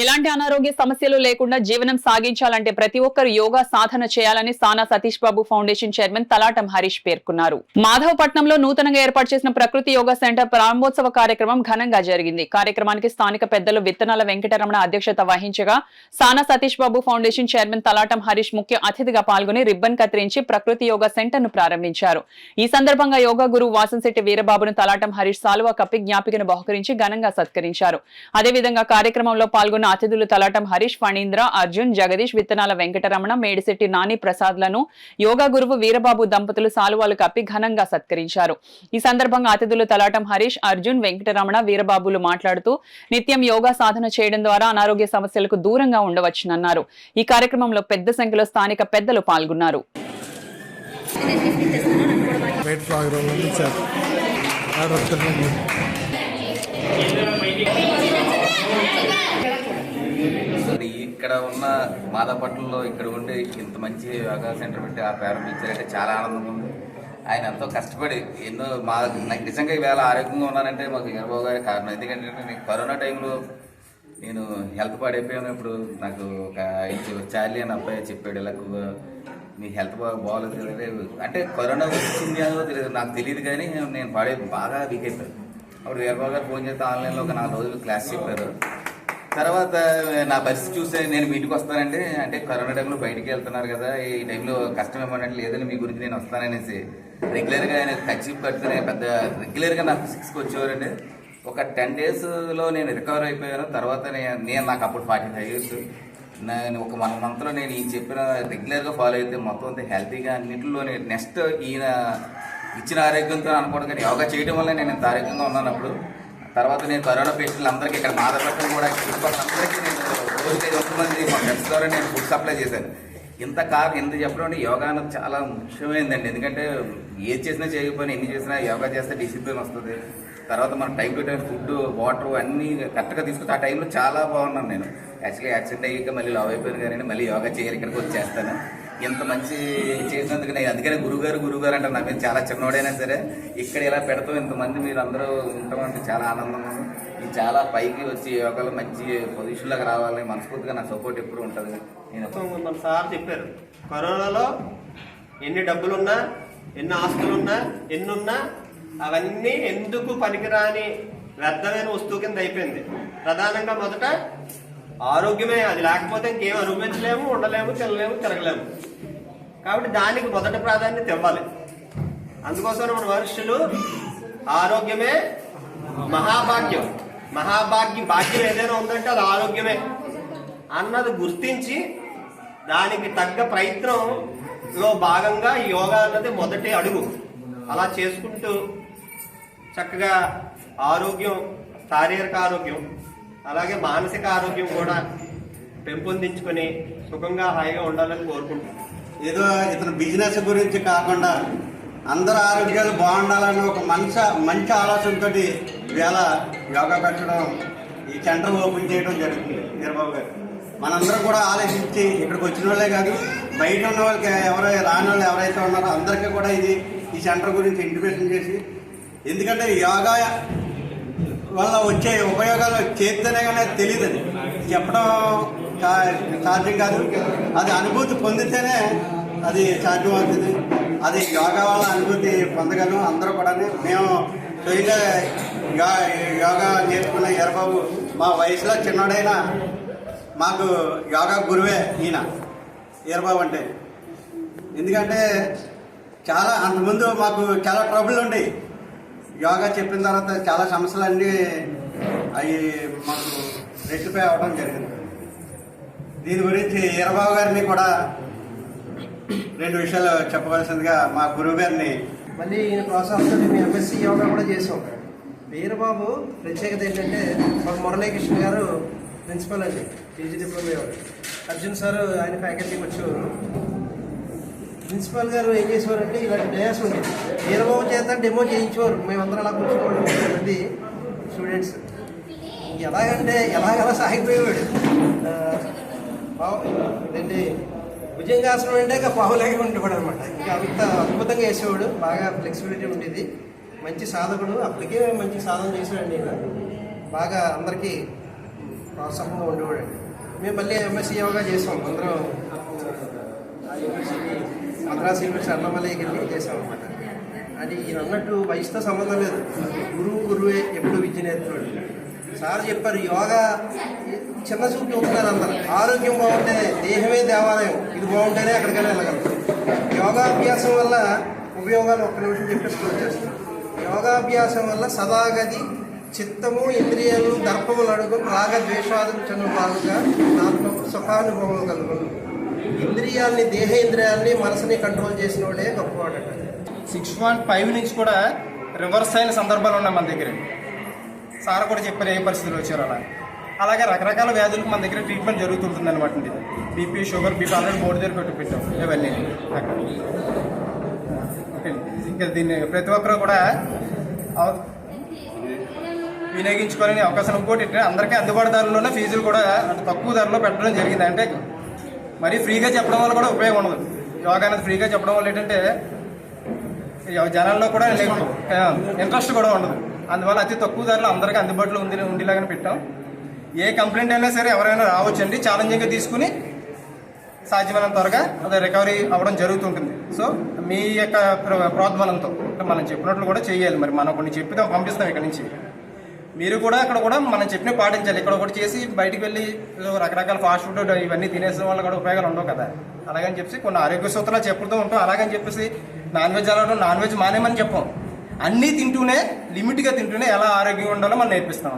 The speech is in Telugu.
ఎలాంటి అనారోగ్య సమస్యలు లేకుండా జీవనం సాగించాలంటే ప్రతి ఒక్కరు యోగా సాధన చేయాలని సానా సతీష్ బాబు ఫౌండేషన్ చైర్మన్ తలాటం హరీష్ పేర్కొన్నారు. మాధవపట్నంలో నూతనంగా ఏర్పాటు చేసిన ప్రకృతి యోగా సెంటర్ ప్రారంభోత్సవ కార్యక్రమం ఘనంగా జరిగింది. కార్యక్రమానికి స్థానిక పెద్దలు విత్తనాల వెంకటరమణ అధ్యక్షత వహించగా సానా సతీష్ బాబు ఫౌండేషన్ చైర్మన్ తలాటం హరీష్ ముఖ్య అతిథిగా పాల్గొని రిబ్బన్ కత్తిరించి ప్రకృతి యోగా సెంటర్ను ప్రారంభించారు. ఈ సందర్భంగా యోగా గురువు వాసంశెట్టి వీరబాబును తలాటం హరీష్ సాలువా కప్పి జ్ఞాపికను బహుకరించి ఘనంగా సత్కరించారు. అదేవిధంగా కార్యక్రమంలో పాల్గొన్న అతిథులు తలాటం హరీష్ ఫణీంద్ర అర్జున్ జగదీష్ విత్తనాల వెంకటరమణ మేడిశెట్టి నాని ప్రసాద్లను యోగా గురువు వీరబాబు దంపతులు సాలువాలు కప్పి ఘనంగా సత్కరించారు. ఈ సందర్భంగా అతిథులు తలాటం హరీష్ అర్జున్ వెంకటరమణ వీరబాబులు మాట్లాడుతూ నిత్యం యోగా సాధన చేయడం ద్వారా అనారోగ్య సమస్యలకు దూరంగా ఉండవచ్చునన్నారు. ఈ కార్యక్రమంలో పెద్ద సంఖ్యలో స్థానిక పెద్దలు పాల్గొన్నారు. ఆర్డర్ ఇక్కడ ఉన్న మాదాపట్నంలో ఇక్కడ ఉండి ఇంత మంచి యోగా సెంటర్ పెట్టి ఆ ప్రారంభించారంటే చాలా ఆనందంగా ఉంది. ఆయన ఎంతో కష్టపడి ఎన్నో మా నాకు నిజంగా ఈవేళ ఆరోగ్యంగా ఉన్నానంటే మాకు వీరబాబు గారి కారణం. ఎందుకంటే నేను కరోనా టైంలో నేను హెల్త్ పాడైపోయాను. ఇప్పుడు నాకు ఒక చార్లీ అని అబ్బాయి చెప్పాడు ఇలా మీ హెల్త్ బాగా బాగోలేదు తెలియదు అంటే కరోనా వచ్చింది అదో తెలియదు. నాకు తెలియదు కానీ నేను పాడే బాగా వీక్ అయిపోయాను. అప్పుడు వీరబాబు గారు ఫోన్ చేస్తే ఆన్లైన్లో ఒక నాలుగు రోజులు క్లాస్ చెప్పారు. తర్వాత నా పరిస్థితి చూస్తే నేను మీ ఇంటికి వస్తానంటే అంటే కరోనా టైంలో బయటికి వెళ్తున్నారు కదా ఈ టైంలో కష్టం ఏమన్నట్టు లేదని మీ గురించి నేను వస్తాననేసి. రెగ్యులర్గా ఆయన ఖర్చు కట్టుకుని పెద్ద రెగ్యులర్గా నాకు సిక్స్కి వచ్చేవారండి. ఒక టెన్ డేస్లో నేను రికవర్ అయిపోయాను. తర్వాత నేను నేను నాకు అప్పుడు ఫార్టీ ఫైవ్ ఇయర్స్. నేను ఒక వన్ మంత్లో నేను ఈయన చెప్పిన రెగ్యులర్గా ఫాలో అయితే మొత్తం అంతా హెల్తీగా అన్నింటిలో నెక్స్ట్ ఈయన ఇచ్చిన ఆరోగ్యంతో అనుకోవడం కానీ యోగా చేయడం వల్ల నేను ఇంత ఆరోగ్యంగా ఉన్నాను అప్పుడు. తర్వాత నేను కరోనా పేషెంట్లు అందరికీ ఇక్కడ మాదపట్నం కూడా అందరికీ నేను రోజుకి ఐదు వందల మంది మా ఫ్రెండ్స్ ద్వారా నేను ఫుడ్ సప్లై చేశాను. ఇంత కారణం ఎంత చెప్పడం యోగా అనేది చాలా ముఖ్యమైనదండి ఎందుకంటే ఏది చేసినా చేయకపోయినా ఎన్ని చేసినా యోగా చేస్తే డిసిప్లిన్ వస్తుంది. తర్వాత మన time to time food water అన్నీ కరెక్ట్గా తీసుకుంటే ఆ టైంలో చాలా బాగున్నాను నేను. యాక్చువల్లీ యాక్సిడెంట్ అయ్యాక మళ్ళీ లవ్ అయిపోయాను కానీ మళ్ళీ యోగా చేయాలి ఇక్కడికి వచ్చేస్తాను. ఇంత మంచి చేసినందుకు నేను అందుకనే గురుగారు గురుగారు అంటే నా మీద చాలా చిన్నోడైనా సరే ఇక్కడ ఇలా పెడతాం ఇంతమంది మీరు అందరూ ఉండటం అంటే చాలా ఆనందం. ఇది చాలా పైకి వచ్చి యోగాలో మంచి పొజిషన్లోకి రావాలి మనస్ఫూర్తిగా నా సపోర్ట్ ఎప్పుడు ఉంటుంది. నేను మన సార్ చెప్పారు. కరోనాలో ఎన్ని డబ్బులున్నా ఎన్ని ఆస్తులున్నా ఎన్నున్నా అవన్నీ ఎందుకు పనికిరాని వ్యర్థమైన వస్తువు కింద అయిపోయింది. ప్రధానంగా మొదట ఆరోగ్యమే అది లేకపోతే ఇంకేం అనుభవించలేము ఉండలేము తినలేము తిరగలేము. కాబట్టి దానికి మొదటి ప్రాధాన్యత ఇవ్వాలి. అందుకోసం మన మనుషులు ఆరోగ్యమే మహాభాగ్యం. మహాభాగ్యం భాగ్యం ఏదైనా ఉందంటే అది ఆరోగ్యమే. అన్నది గుర్తించి దానికి తగ్గ ప్రయత్నంలో భాగంగా యోగా అన్నది మొదటి అడుగు. అలా చేసుకుంటూ చక్కగా ఆరోగ్యం శారీరక ఆరోగ్యం అలాగే మానసిక ఆరోగ్యం కూడా పెంపొందించుకొని సుఖంగా హాయిగా ఉండాలని కోరుకుంటున్నాను. ఏదో ఇతను బిజినెస్ గురించి కాకుండా అందరు ఆరోగ్యాలు బాగుండాలని ఒక మంచి మంచి ఆలోచనతో ఇవాళ యోగా పెట్టడం ఈ సెంటర్ ఓపెన్ చేయడం జరుగుతుంది నిర్బాబు గారు. మనందరం కూడా ఆలోచించి ఇక్కడికి వచ్చిన వాళ్ళే కాదు బయట ఉన్న వాళ్ళకి ఎవరై రాని వాళ్ళు ఎవరైతే ఉన్నారో అందరికీ కూడా ఇది ఈ సెంటర్ గురించి ఇంటిమేషన్ చేసి ఎందుకంటే యోగా వల్ల వచ్చే ఉపయోగాలు చేస్తేనే కానీ తెలియదు చెప్పడం సాధ్యం కాదు. అది అనుభూతి పొందితేనే అది సాధ్యం అవుతుంది. అది యోగా వల్ల అనుభూతి పొందగలం అందరూ కూడా మేము స్వయంగా యోగా నేర్చుకున్న ఎర్రబాబు మా వయసులో చిన్నడైనా మాకు యోగా గురువే ఈయన. ఈరబాబు అంటే. ఎందుకంటే చాలా అంతకుముందు మాకు చాలా ట్రబుల్ ఉండేవి యోగా చెప్పిన తర్వాత చాలా సమస్యలన్నీ అవి మాకు రెట్టిపై అవ్వడం జరిగింది. దీని గురించి ఈరబాబు గారిని కూడా రెండు విషయాలు చెప్పవలసిందిగా మా గురువు గారిని మళ్ళీ ఈయన ప్రోత్సాహంతో మేము ఎంఎస్సీ యోగా కూడా చేసాం. వీరబాబు ప్రత్యేకత ఏంటంటే మాకు మురళీకృష్ణ గారు ప్రిన్సిపల్ అండి పీజీ డిప్లొమా అర్జున్ సార్ ఆయన ఫ్యాకల్టీకి వచ్చేవారు ప్రిన్సిపల్ గారు ఏం చేసేవారంటే ఇలాంటి డయాస్ ఉండేది. వీరబాబు చేత డెమో చేయించేవారు. మేమందరం అలా కూర్చోవడం మంది స్టూడెంట్స్ ఎలాగంటే ఎలాగలా సాగిపోయేవాడు. ఆ, ఏంటి భుజంగాసనం అంటే ఇక పావులాగే ఉండేవాడు అనమాట ఇంకా అంత అద్భుతంగా వేసేవాడు బాగా ఫ్లెక్సిబిలిటీ ఉండేది. మంచి సాధకుడు. అప్పటికే మంచి సాధన చేశాడు నేను. బాగా అందరికీ ప్రోత్సాహంగా ఉండేవాడు. మేము మళ్ళీ ఎంఎస్సీ యోగా చేసాం. అందరం మద్రాసు యూనివర్సిటీ అన్నమలయ్యకి వెళ్ళి చేశాం అనమాట అది ఈయన అన్నట్టు వయసుతో సంబంధం లేదు. గురువు గురువే ఎప్పుడు విద్య నేర్పుతాడు సార్ చెప్పారు యోగా చిన్న చూపు చూస్తున్నారు అందరు ఆరోగ్యం బాగుంటే దేహమే దేవాలయం. ఇది బాగుంటేనే అక్కడికైనా వెళ్ళగలుగుతాం యోగాభ్యాసం వల్ల ఉపయోగాలు ఒక్క నిమిషం చెప్పేసి చేస్తాం యోగాభ్యాసం వల్ల సదాగది చిత్తము ఇంద్రియాలు దర్పములు అడుగు రాగ ద్వేషాదులు చిన్న భాగంగా దాంట్లో సుఖానుభవం కలుగును. ఇంద్రియాల్ని దేహేంద్రియాల్ని మనసుని కంట్రోల్ చేసిన వాడే గొప్పవాడు సిక్స్ పాయింట్ ఫైవ్ నుంచి కూడా రివర్స్ అయిన సందర్భాలు ఉన్నాయి మన దగ్గర. సార్ కూడా చెప్పారు ఏ పరిస్థితులు వచ్చారు అలా. అలాగే రకరకాల వ్యాధులకు మన దగ్గర ట్రీట్మెంట్ జరుగుతుంటుంది అనమాట అండి. BP sugar BP already board దగ్గర పెట్టి పెట్టాం. ఇవన్నీ. అక్కడ ఓకే. ఇంకా దీన్ని ప్రతి ఒక్కరూ కూడా వినియోగించుకోవాలని అవకాశం ఇంకోటి అందరికీ అందుబాటు ధరలోనే ఫీజులు కూడా తక్కువ ధరలో పెట్టడం జరిగింది. అంటే మరీ ఫ్రీగా చెప్పడం వల్ల కూడా ఉపయోగం ఉండదు. యోగా అనేది ఫ్రీగా చెప్పడం వల్ల ఏంటంటే జనాల్లో కూడా ఇంట్రెస్ట్ కూడా ఉండదు. అందువల్ల అతి తక్కువ ధరలో అందరికీ అందుబాటులో ఉంది ఉండేలాగానే పెట్టాం. ఏ కంప్లైంట్ అయినా సరే ఎవరైనా రావచ్చండి. ఛాలెంజింగ్గా తీసుకుని సాధ్యమైనంత త్వరగా అది రికవరీ అవ్వడం జరుగుతుంటుంది. సో మీ యొక్క ప్ర- ప్రోద్బలంతో అంటే మనం చెప్పినట్లు కూడా చేయాలి. మరి మనం కొన్ని చెప్పితే పంపిస్తాం ఇక్కడ నుంచి. మీరు కూడా అక్కడ కూడా మనం చెప్పిన పాటించాలి. ఇక్కడ ఒకటి చేసి బయటకు వెళ్ళి రకరకాల ఫాస్ట్ ఫుడ్ ఇవన్నీ తినేసిన వల్ల కూడా ఉపయోగాలు ఉండవు కదా. అలాగని చెప్పి కొన్ని ఆరోగ్య సూత్రాలు చెప్పుతూ ఉంటాం. అలాగని చెప్పేసి నాన్ వెజ్ అలవాటు నాన్ వెజ్ మానేమని చెప్పాం. అన్నీ తింటూనే లిమిట్గా తింటూనే ఎలా ఆరోగ్యంగా ఉండాలో మనం నేర్పిస్తాం.